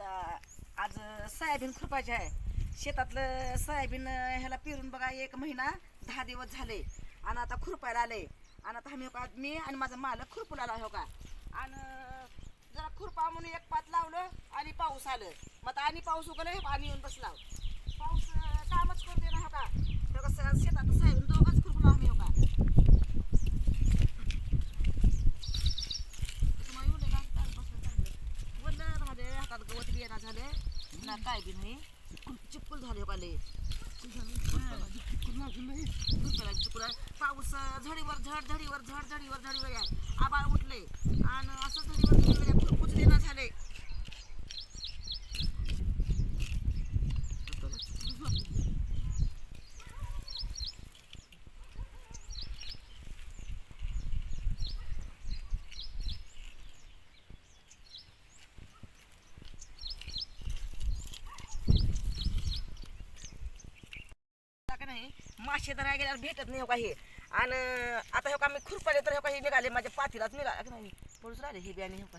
आता आज सोयाबीन खुरपायचे आहे. शेतातलं सोयाबीन ह्याला पेरून बघा एक महिना दहा दिवस झाले. आणि आता खुरपायला आले. आणि आता आम्ही का मी आणि माझा मालक खुरपून आला हो का? आणि जरा खुरपा म्हणून एक पात लावलं आणि पाऊस आलं. मग आता आणि पाऊस उगलं पाणी येऊन बसला. पाऊस कामच करते ना हो का स- शेतात सोयाबीन दोघंच खुरपून आम्ही हो का तुम्हाला येऊ नये का? काय बसलं चांगलं. वल्ल झाले हातात गवत बियाणा झाले काय बी नाही? चिपकुल चिपकुल झाले का दुसऱ्याला चिपकुल आहे. पाऊस झडीवर झड झडीवर झड झडीवर झडीवर आहे. आबाळ उठले आणि असं झडीवर झडीवर फुरकुच देणं झाले का नाही. मासे धरायला गेल्यावर भेटत नाही हो का हे आणि आता हो का मी खुरपाले तर हो का हे निघाले माझ्या पातीलाच निघाला की नाही. पडूच राहिले हे बियाणे हो का.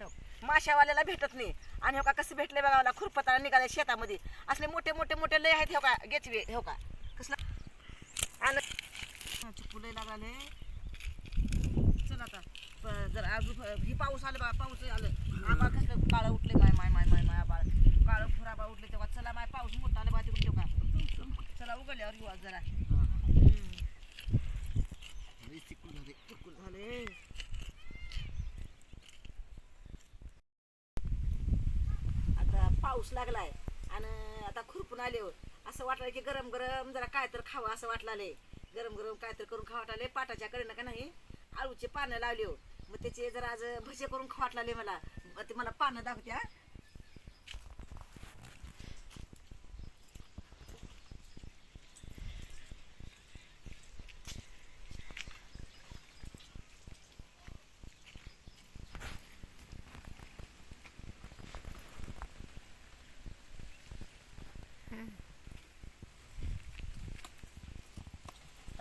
हो. माशावाल्याला भेटत नाही. आणि हो का कसं भेटले बघा मला खुरपताना निघाले शेतामध्ये. असले मोठे मोठे मोठे लय आहेत हो का गेचवे हो का. कसला? आणि चिपू लय लागले. चल आता प- जर अजून हे पाऊस आलं बा पाऊस आलं. आबाळ कसलं काळं उठले माय माय माय माय माय आबाळ. काळं फुराबा उठले तेव्हा चला माय पाऊस मोठा आलं बा तिकडे चला उघडल्यावर घेऊ आज जरा. झाले आता पाऊस लागलाय आणि आता खुरपून आले हो. असं वाटलं की गरम गरम जरा काय तर खावं असं वाटलं गरम गरम काय तर करून खावाटले पाटाच्या कडेनं का नाही आळूचे पानं लावले हो. मग त्याचे जरा आज भजे करून खावाटले मला. मग ते मला पानं दाखवत्या.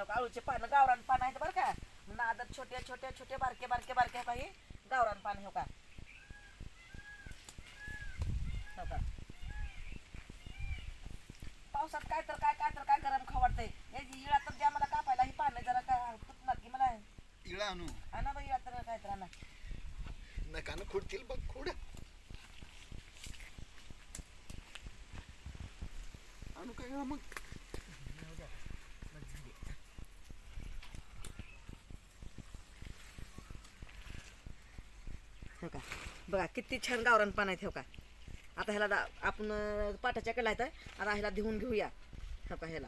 हो का, आळूचे पानं गावरान पानं आहेत बरं का. नादर छोटे छोटे छोटे बारके बारके बारके काही गावरान पान हो का? हो का? पावसात काय तर काय काय तर काय गरम खावडतंय. इळा तर द्या मला कापायला ही पानं जरा काय तुटणार की मला? इळा आणू. आणा बाई इळा तर काय तर आणा. नकानं खुडतील बघ खुड. आणू काय मग? बघा किती छान गावरान पान आहेत हो का? आता ह्याला दा- आपण अं, पाटाच्या कडला आहेत आता ह्याला देऊन घेऊया हो का ह्याला.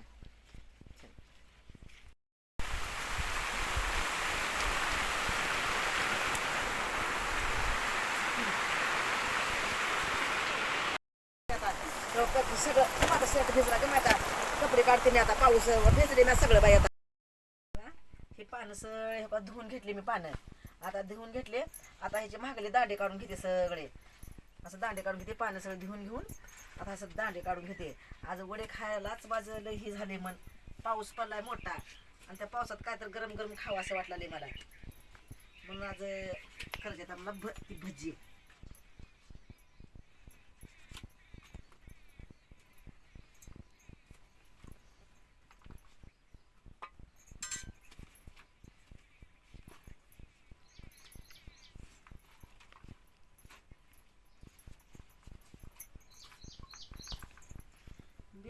आता कप- सगळं माझा शर्ट भिजला की माझा कपडे काढते मी आता पाऊस भिजले ना सगळं बाई आता. हे पानं सगळे हे धुवून घेतले मी पानं. आता धुवून घेतले. आता ह्याचे महागले दांडे काढून घेते सगळे. असं दांडे काढून घेते पानं सगळं धुवून घेऊन. आता असं दांडे काढून घेते. आज वडे खायलाच माझं हे झाले मन. पाऊस पडलाय मोठा. आणि त्या पावसात काय तर गरम गरम खावं असं वाटलं मला. म्हणून आज खरंच आता मला भ ती भजी.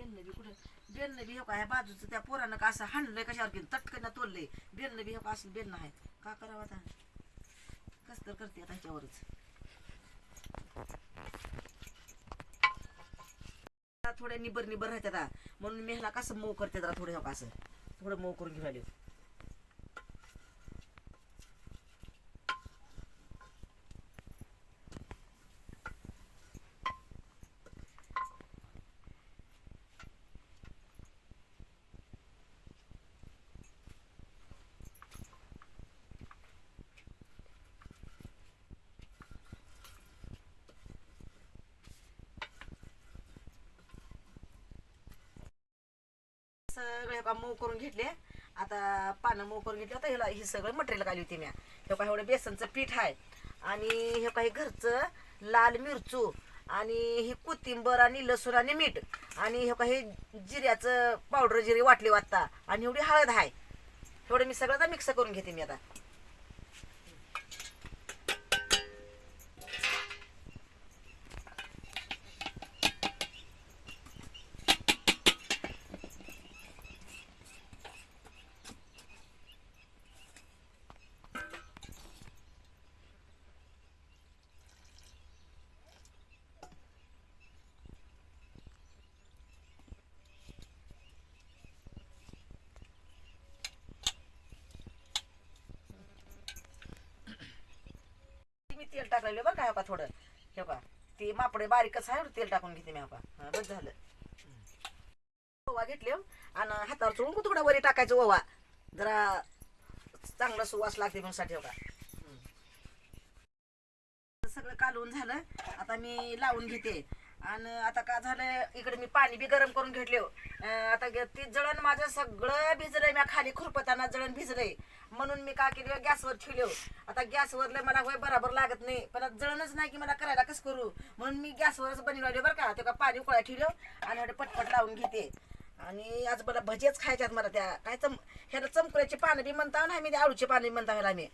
बेलनं बी कुठं बेलनं बी हो का ह्या बाजूचं त्या पोरानं का असं हाणलंय कशावर घेऊन तटकन तोडलंय बेलनं बी हो का असं बेलनं आहे का करावं आता? कस तर करते आता ह्याच्यावरच. थोड्या निबर निबर राहतात म्हणून मेहला कसं मऊ करते जरा थोडं हो का असं? थोडं मऊ करून घेऊन आले सगळे का मऊ करून घेतले. आता पानं मऊ करून घेतले. आता ह्याला हे सगळं मटेरियल घाली होती मी. हे काय एवढं बेसनचं पीठ आहे. आणि हे काही घरचं लाल मिरचू आणि ही कोथिंबर आणि लसूण आणि मीठ आणि हे काही हे जिऱ्याचं पावडर जिरे वाटले वाटता. आणि एवढी हळद आहे. एवढं मी सगळं मिक्स करून घेते मी आता. मी तेल बरं का का थोडं. हे का ते मापडे बारीकच आहे तेल टाकून घेते मी हो बस झालं. ओवा घेतले हो. आणि हातावर चोळून तुकडा वरी टाकायचं ओवा. जरा चांगला सुवास लागते म्हणून साठी हो का. सगळं कालवून झालं. आता मी लावून घेते. आणि आता का झालं इकडे मी पाणी बी गरम करून घेतले हो. आता ग- जळण माझं सगळं भिजलंय. मी खाली खुरपताना जळण भिजलंय. म्हणून मी का केलं हो? गॅसवर ठेवले हो. आता गॅसवरले मला होय बराबर लागत नाही. पण आता जळणच नाही की मला करायला कसं करू? म्हणून मी गॅसवरच बनवले बरं का. ते का पाणी उकळा ठेवलं आणि पटपट लावून घेते. आणि आज मला भजेच खायच्यात मला त्या. काय चम ह्याला चमकुऱ्याची पानं बी म्हणता ना मी त्या आळूची पानं म्हणता ह्याला मी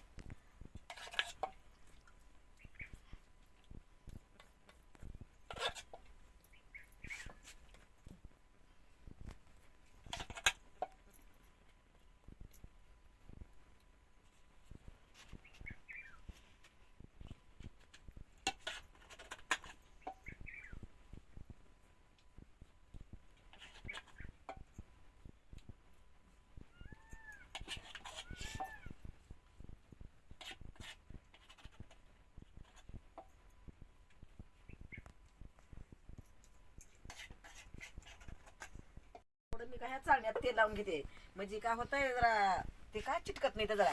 थोडं मी काय ह्या चालण्यात तेल लावून घेते. म्हणजे काय होतंय जरा ते काय चिटकत नाही तर जरा.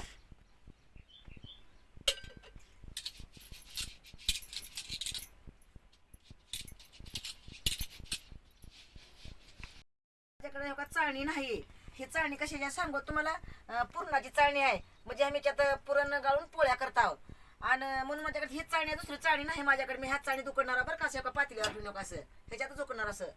माझ्याकडे एवढा चाळणी नाही. ही चाळणी कशाची आहे सांगू तुम्हाला? पुरणाची चाळणी आहे. म्हणजे आम्ही त्यात पुरण गाळून पोळ्या करत आहोत. आणि म्हणून माझ्याकडे ही चाळणी दुसरी चाळणी नाही माझ्याकडे. मी ह्या चाळणी दुखणार बरं का असं का पातेल्यावर ठेवून नका असं. ह्याच्यातच उकडणार असं.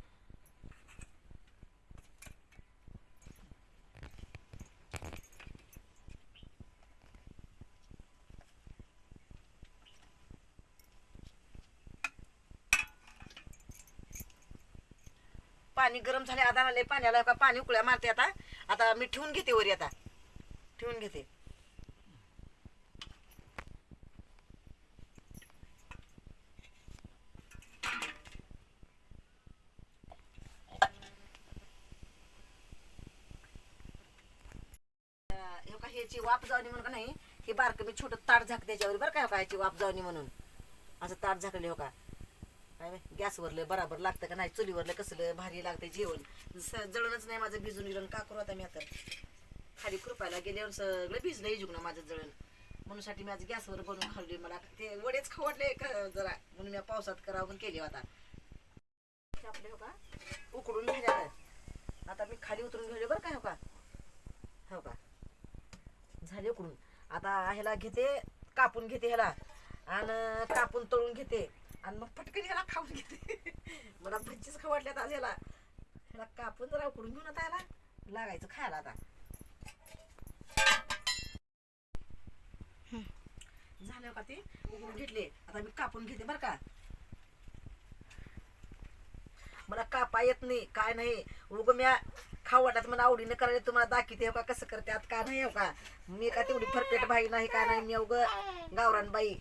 पाणी गरम झाले आता आले पाण्याला का पाणी उकळ्या मारते आता. आता मी ठेवून घेते वरी आता. ठेवून घेते. ह्याची वाफ जावणी म्हणून का नाही हे बारकं मी छोटं ताट झाक त्याच्यावर बरं का ह्याची वाफ जावणी म्हणून. असं ताट झाकले हो का काय माहीत, गॅसवरलं बराबर लागतं का नाही? चुलीवरलं कसलं भारी लागतं जेवण. स- जळणच नाही माझं भिजून विजून का करू आता मी आता? खाली कृपायला गेल्यावर सगळं भिजलं इजून ना माझं जळण. म्हणून साठी मी आज गॅसवर बनवून खाल्ली मला. ते वडेच खवडले क- जरा? म्हणून मी पावसात करावं केली केले आता. आपले हो का? उकडून घ्यायला. आता मी खाली उतरून घेऊ बरं का हो का? हो का? झाले उकडून. आता ह्याला घेते कापून घेते ह्याला. आणि कापून तळून घेते. आणि मग पटकन ह्याला खाऊन घेते. मला भज्जीच खवडल्यात आज ह्याला ह्याला कापून जरा उकडून घेऊन आता ह्याला लागायचं खायला आता. झालं का ते? उकडून घेतले. आता मी कापून घेते बरं का. मला कापा येत नाही काय नाही. उग म्या खाऊ वाटत मला आवडीने करायला तुम्हाला दाखवते हो का कसं करते आता का नाही हो का. मी का तेवढी फरपेट बाई नाही का नाही मी अवघ गावरान बाई.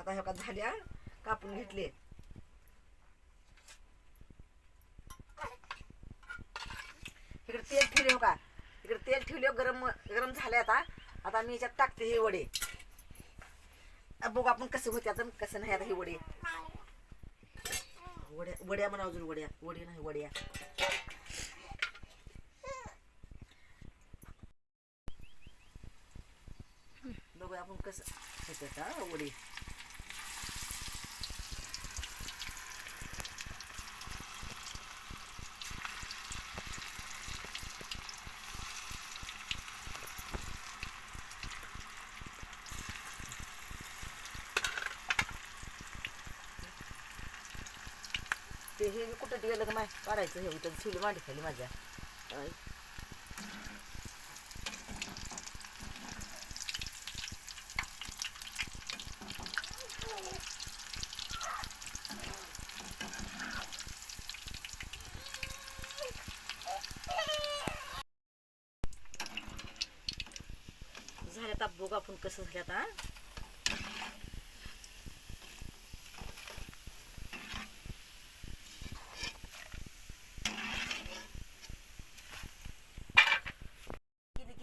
आता ह्या का झाल्या कापून घेतले. इकडे तेल ठेवले हो का? इकडे तेल ठेवले हो, गरम गरम झाले आता. आता मी याच्यात टाकते हे वडे. बघू आपण कसं होते आता कसं नाही आता हे वडे. वड्या वड्या म्हणा अजून वड्या. वडे नाही वड्या. बघू आपण कसं होतं का वडी. ते कुठं गेलं का माय? काढायचं हे होतं शिवली मांडी खाली माझ्या. झालं झाल्यात बोगा आपण कसं झाल्यात हा?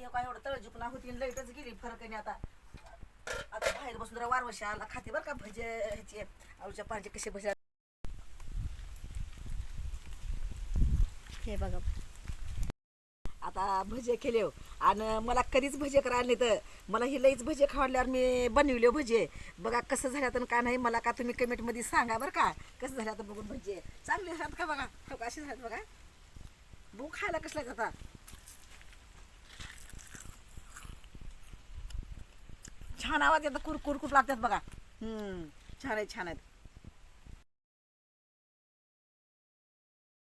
हे काय एवढं तळ झुकना होती लाईटच गेली फरक नाही आता. आता बाहेर बसून जरा वारवशी आला खाते बरं का भजे ह्याचे. आळूच्या पाण्याचे कसे भजे हे बघा. आता भजे केले हो. आणि मला कधीच भजे करायला नाही तर मला ही लईच भजे खावल्यावर मी बनविले हो भजे. बघा कसं झालं तर का नाही मला का तुम्ही कमेंटमध्ये सांगा बरं का. कसं झालं तर बघून भजे. चांगले झाल्यात का बघा? हो असे झाल्यात बघा? बघू खायला कसल्या जातात? छान आवाज येतात कुरकुर कुर लागतात बघा. हम्म छान आहेत छान आहेत.